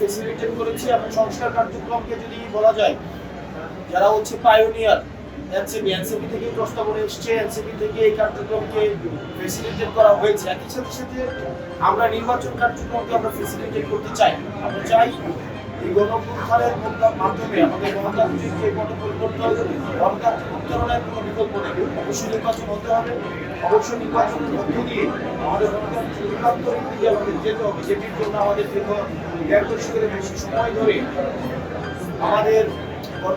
Facilitate করেছি এবং সংস্কার কার্যক্রমকে যদি বলা যায়, যারা হচ্ছে পায়োনিয়ার এনসিপি এনসিপি থেকে প্রস্তাবনা এসছে এনসিপি থেকে এই কার্যক্রমকে ফেসিলিটেট করা হয়েছে। একই সাথে সাথে আমরা নির্বাচন কার্যক্রমকে আমরা ফেসিলিটেট করতে চাই। আমরা চাই এই মাধ্যমে আমাদের গণতান্ত্রিক যে পট পরিবর্তন গণতান্ত্রিক উত্তরণের কোনো বিকল্প নেই। অবশ্যই নির্বাচন হতে হবে, অবশ্যই নির্বাচনের মধ্য দিয়ে আমাদের গণতান্ত্রিক রূপান্তরের দিকে আমাদের যেতে হবে। যেটির জন্য আমাদের দীর্ঘ দেড় দশকের বেশি সময় ধরে আমাদের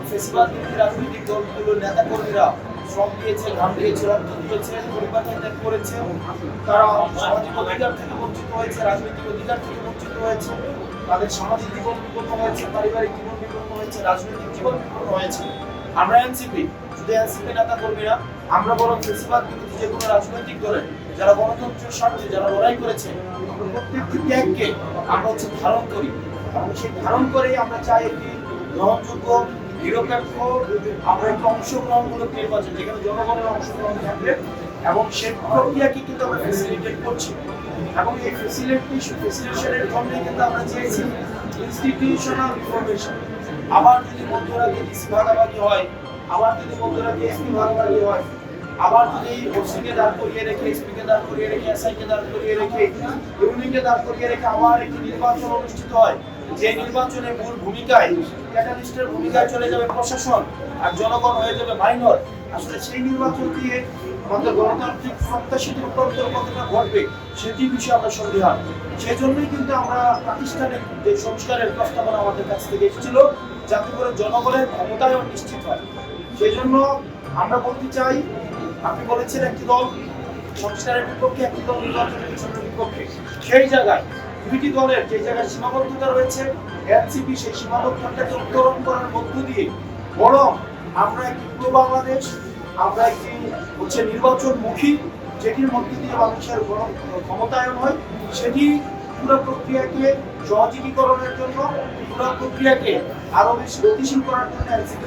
ফেসিবাদ রাজনৈতিক দলগুলোর নেতাকর্মীরা শ্রম দিয়েছে ঘাম দিয়েছে রক্ত দিয়েছে পরিবার ত্যাগ করেছে তারা সামাজিক অধিকার থেকে বঞ্চিত হয়েছে, রাজনৈতিক অধিকার থেকে বঞ্চিত হয়েছে। তাদের সামাজিক জীবন বিপন্ন হয়েছে, পারিবারিক জীবন বিপন্ন হয়েছে, রাজনৈতিক জীবন বিপন্ন হয়েছে। আমরা এনসিপি, শুধু এনসিপি নেতা কর্মীরা, আমরা বরং ফেসিবাদ বিরোধী যে কোনো রাজনৈতিক দলের, যারা গণতন্ত্রের স্বার্থে, যারা লড়াই করেছে প্রত্যেকটি ত্যাগকে আমরা হচ্ছে ধারণ করি। এবং সেই ধারণ করেই আমরা চাই একটি গ্রহণযোগ্য নিরপেক্ষ আমরা যেখানে জনগণের অংশগ্রহণ থাকবে এবং সেই প্রক্রিয়াকে কিন্তু আমরা ফেসিলিটেট করছি। এবং এই ফেসিলিটেশন ফেসিলিটেশনের জন্যই কিন্তু আমরা চেয়েছি ইনস্টিটিউশনাল আবার যদি মধ্যরাতে ডিসি ভাগাভাগি হয়, আবার যদি এসপি ভাগাভাগি হয়, আবার যদি ওসিকে দাঁড় করিয়ে রেখে, এসপিকে দাঁড় করিয়ে রেখে, এসআইকে দাঁড় করিয়ে রেখে, ইউনিকে দাঁড় করিয়ে রেখে আবার একটি নির্বাচন অনুষ্ঠিত হয় যে নির্বাচনের মূল ভূমিকায় ক্যাটালিস্টের ভূমিকায় চলে যাবে প্রশাসন আর জনগণ হয়ে যাবে মাইনর আসলে সেই নির্বাচন দিয়ে আমাদের গণতান্ত্রিক প্রত্যাশিত রূপান্তর কতটা ঘটবে সেটি বিষয়ে আমরা সন্দেহান। সেই জন্যই কিন্তু আমরা প্রাতিষ্ঠানিক যে সংস্কারের প্রস্তাবনা আমাদের কাছ থেকে এসেছিল, যাতে করে জনগণের ক্ষমতায়ন নিশ্চিত হয়। সেই জন্য আমরা বলতে চাই, আপনি বলেছেন একটি দল, সংস্কারের বিপক্ষে একটি দল নির্বাচনের বিপক্ষে। সেই জায়গায় দুইটি দলের যে জায়গায় সীমাবদ্ধতা রয়েছে এনসিপি সেই সীমাবদ্ধতাকে উত্তরণ করার মধ্য দিয়ে, বরং আমরা একটি পূর্ব বাংলাদেশ, আমরা একটি হচ্ছে নির্বাচনমুখী, যেটির মধ্যে দিয়ে মানুষের ক্ষমতায়ন হয়, সেটি পুরো প্রক্রিয়াকে সহযোগীকরণের জন্য, পুরো প্রক্রিয়াকে আরও বেশি গতিশীল করার জন্য এনসিপি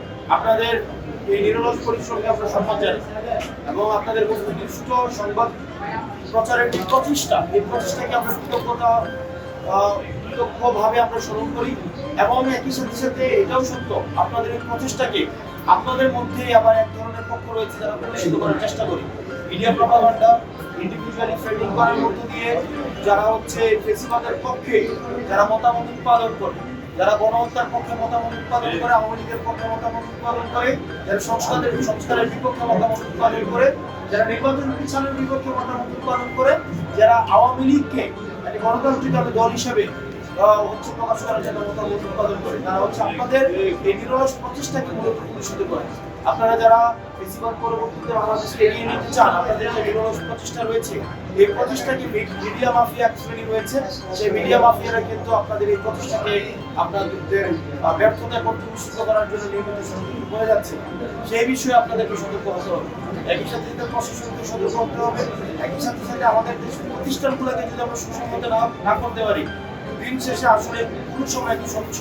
আপনাদের এই নিরলস পরিশ্রমকে আমরা সম্মান জানাই। এবং আপনাদের বস্তুনিষ্ঠ সংবাদ প্রচারের যে প্রচেষ্টা, এই প্রচেষ্টাকে আমরা কৃতজ্ঞতা কৃতজ্ঞভাবে আমরা স্মরণ করি এবং একই সাথে সাথে এটাও সত্য, আপনাদের এই প্রচেষ্টাকে আপনাদের মধ্যে আবার এক ধরনের পক্ষ রয়েছে যারা প্রতিষ্ঠিত করার চেষ্টা করি। মিডিয়া প্রপাগান্ডা ইন্ডিভিজুয়ালি ট্রেডিং করার মধ্য দিয়ে যারা হচ্ছে ফেসিবাদের পক্ষে, যারা মতামত উৎপাদন করে যারা গণহত্যার পক্ষে মতামত উৎপাদন করে, আওয়ামী লীগের পক্ষে মতামত উৎপাদন করে, যারা সংস্কারের সংস্কারের বিপক্ষে মতামত উৎপাদন করে, যারা নির্বাচন পিছনের বিপক্ষে মতামত উৎপাদন করে, যারা আওয়ামী লীগকে একটি গণতান্ত্রিক একটা দল হিসেবে হচ্ছে প্রকাশ করার জন্য মতামত উৎপাদন করে, তারা হচ্ছে আপনাদের এই নিরস প্রচেষ্টাকে মূলত প্রতিষ্ঠিত করে। আপনারা যারা বেশিরভাগ পরবর্তীতে বাংলাদেশকে এগিয়ে নিতে চান, আপনাদের যে নিরলস প্রচেষ্টা রয়েছে। এই প্রচেষ্টাকে মিডিয়া মাফিয়া শ্রেণি রয়েছে? সেই মিডিয়া মাফিয়ারা কিন্তু আপনাদের এই প্রচেষ্টাকে আপনাদের ব্যর্থতা ব্যর্থতায় পর্যবেসিত করার জন্য নিয়মিত সতর্ক করে যাচ্ছে। সেই বিষয়ে আপনাদেরকে সতর্ক হতে হবে। একই সাথে সাথে প্রশাসনকে সতর্ক হতে হবে। একই সাথে সাথে আমাদের প্রতিষ্ঠানগুলোকে যদি আমরা সুসংহত না না করতে পারি, দিন শেষে আসলে কোনো সময় একটি স্বচ্ছ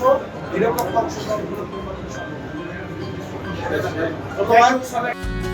নিরপেক্ষ অংশগ্রহণ না। ধন্যবাদ।